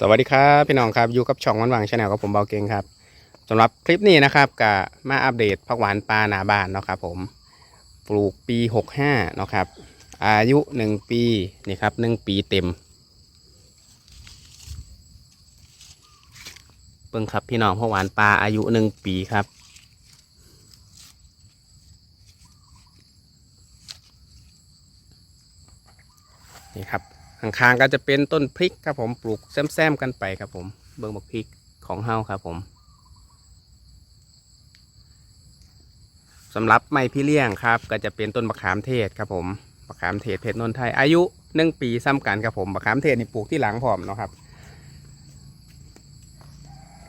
สวัสดีครับพี่น้องครับอยู่กับช่องวันวังชาแนลกับผมเบาเก่งครับสำหรับคลิปนี้นะครับก็มาอัปเดตผักหวานปลาหนาบ้านเนาะครับผมปลูกปี 65เนาะครับอายุ 1 ปีนี่ครับ 1 ปีเต็มเบิ่งครับพี่น้องผักหวานปลาอายุ 1 ปีครับนี่ครับ ข้างๆก็จะเป็นต้นพริกครับผมปลูกแซมๆกันไปครับผม เบิ้องบักพริกของเฮาครับผมสำหรับไม้พี่เลี้ยงครับ ก็จะเป็นต้นมะขามเทศครับผมมะขามเทศเพชรนนทไทยอายุหนึ่งปีซ้ำกันครับผมมะขามเทศนี่ปลูกที่หลังพร้อมเนาะครับ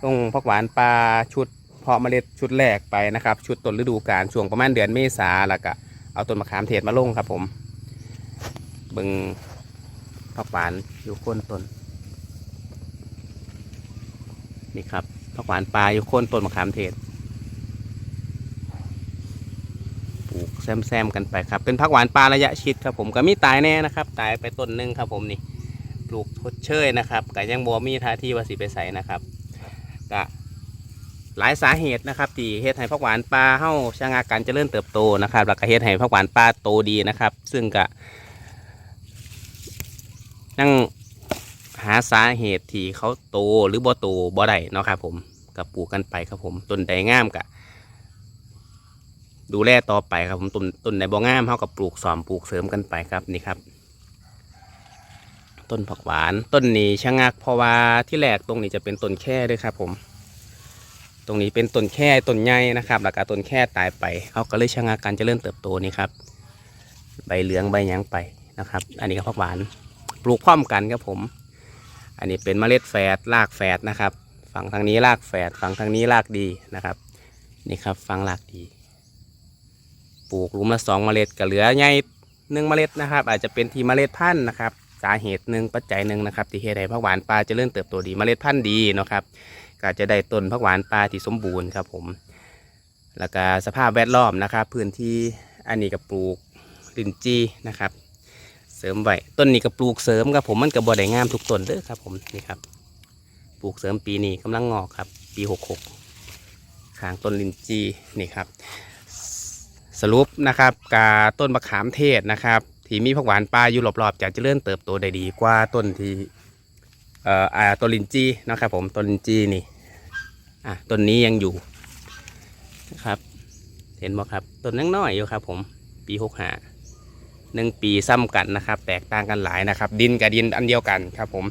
ลงพักหวานปลาชุดเพาะเมล็ดชุดแรกไปนะครับ ชุดต้นฤดูกาลช่วงประมาณเดือนเมษาแล้วก็เอาต้นมะขามเทศมาลงครับผมเบิง ผักหวานอยู่โคนต้น นี่ครับผักหวานปลาอยู่โคนต้นมะขามเทศปลูกแซมๆกันไปครับ เป็นผักหวานปลาระยะชิดครับผมก็มีตายแน่นะครับ ตายไปต้นหนึงครับผมนี่ปลูกทดเชยนะครับก็ยังบัวมีท่าที่ว่าสิไปใส่นะครับก็หลายสาเหตุนะครับที่เฮ็ดให้ผักหวานปลาเฮ้าชะงาการเจริญเติบโตนะครับแล้วก็เฮ็ดให้ผักหวานปลาโตดีนะครับ ซึ่งก็ นั่งหาสาเหตุที่เขาโตหรือบ่โตบ่ได้เนาะครับผมกับปลูกกันไปครับผมต้นใดงามกะดูแลต่อไปครับผมต้นต้นใดบ่งามเขากับปลูกสอมปลูกเสริมกันไปครับนี่ครับ ต้นผักหวานต้นนี้ชะงักเพราะว่าที่แรกตรงนี้จะเป็นต้นแค่ด้วยครับผม ตรงนี้เป็นต้นแค่ต้นใหญ่นะครับแล้วก็ต้นแค่ตายไปเขาก็เลยชะงักการเจริญเติบโตนี่ครับ ใบเหลืองใบหยังไปนะครับ อันนี้ก็ผักหวาน ลูกพร้อมกันครับผม อันนี้เป็นเมล็ดแฝดรากแฝดนะครับ ฝั่งทางนี้รากแฝดฝั่งทางนี้รากดีนะครับ นี่ครับฝั่งรากดี ปลูกหลุมละสองเมล็ดก็เหลือใหญ่หนึ่งเมล็ดนะครับ อาจจะเป็นที่เมล็ดพันธุ์นะครับ สาเหตุหนึ่งปัจจัยหนึ่งนะครับ ที่เฮ็ดให้ผักหวานปลาจะเริ่มเติบโตดีเมล็ดพันธุ์ดีนะครับก็จะได้ต้นผักหวานปลาที่สมบูรณ์ครับผม แล้วก็สภาพแวดล้อมนะครับ พื้นที่อันนี้ก็ปลูกลินจีนะครับ เสริมไว้ต้นนี้ก็ปลูกเสริมครับผมมันก็บ่ได้งามทุกต้นเด้อครับ ผมนี่ครับ ปลูกเสริมปีนี้กำลังงอกครับ ปีหกหกขางต้นลินจีนี่ครับ สรุปนะครับกาต้นมะขามเทศนะครับที่มีผักหวานปลาอยู่รอบๆจะเจริญเติบโตได้ดีกว่าต้นที่เอ่ออ่าต้นลินจีนะครับ ผมต้นลินจีนี่อะต้นนี้ยังอยู่นะครับ เห็นบ่ครับต้นยังน้อยอยู่ครับ ผมปีหกห้า หนึ่งปีซ้ำกันนะครับ แตกต่างกันหลายนะครับ ดินกับดินอันเดียวกันครับผม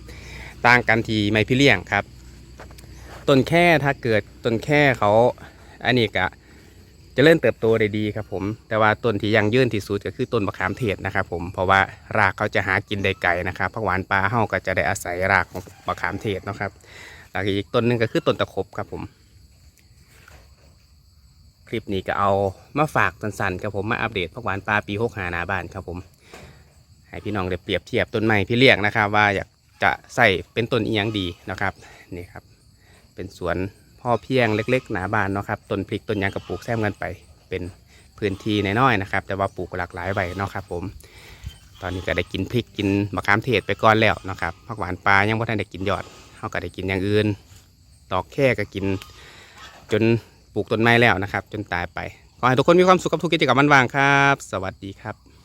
ต่างกันทีไม้พี่เลี้ยงครับต้นแค่ถ้าเกิดต้นแค่เขาอันนี้ก็จะเริ่มเติบโตได้ดีครับผม แต่ว่าต้นที่ยังยืนที่สุดก็คือต้นมะขามเทศนะครับผมเพราะว่ารากเขาจะหากินได้ไกลนะครับผักหวานปลาเฮาก็จะได้อาศัยรากของมะขามเทศนะครับแล้วก็อีกต้นหนึงก็คือต้นตะขบครับผม คลิปนี้ก็เอามาฝากสั้นๆครับผมมาอัปเดตผักหวานปลาปีหกหาหนาบ้านครับผมให้พี่น้องได้เปรียบเทียบต้นไม้พี่เลี้ยงนะครับ ว่าอยากจะใส่เป็นต้นอียงดีนะครับนี่ครับ เป็นสวนพ่อเพียงเล็ก ๆ หนาบ้านเนาะครับต้นพริกต้นยางกับปลูกแซมกันไป เป็นพื้นที่น้อยๆนะครับ แต่ว่าปลูกหลากหลายใบเนาะครับผมตอนนี้ก็ได้กินพริกกินมะขามเทศไปก่อนแล้วนะครับผักหวานปลายังไม่ทันได้กินยอดเขาก็ได้กินอย่างอื่นตอกแค่ก็กินจน ปลูกต้นไม้แล้วนะครับ จนตายไป ขอให้ทุกคนมีความสุขกับทุกกิจกรรมวันว่างครับ สวัสดีครับ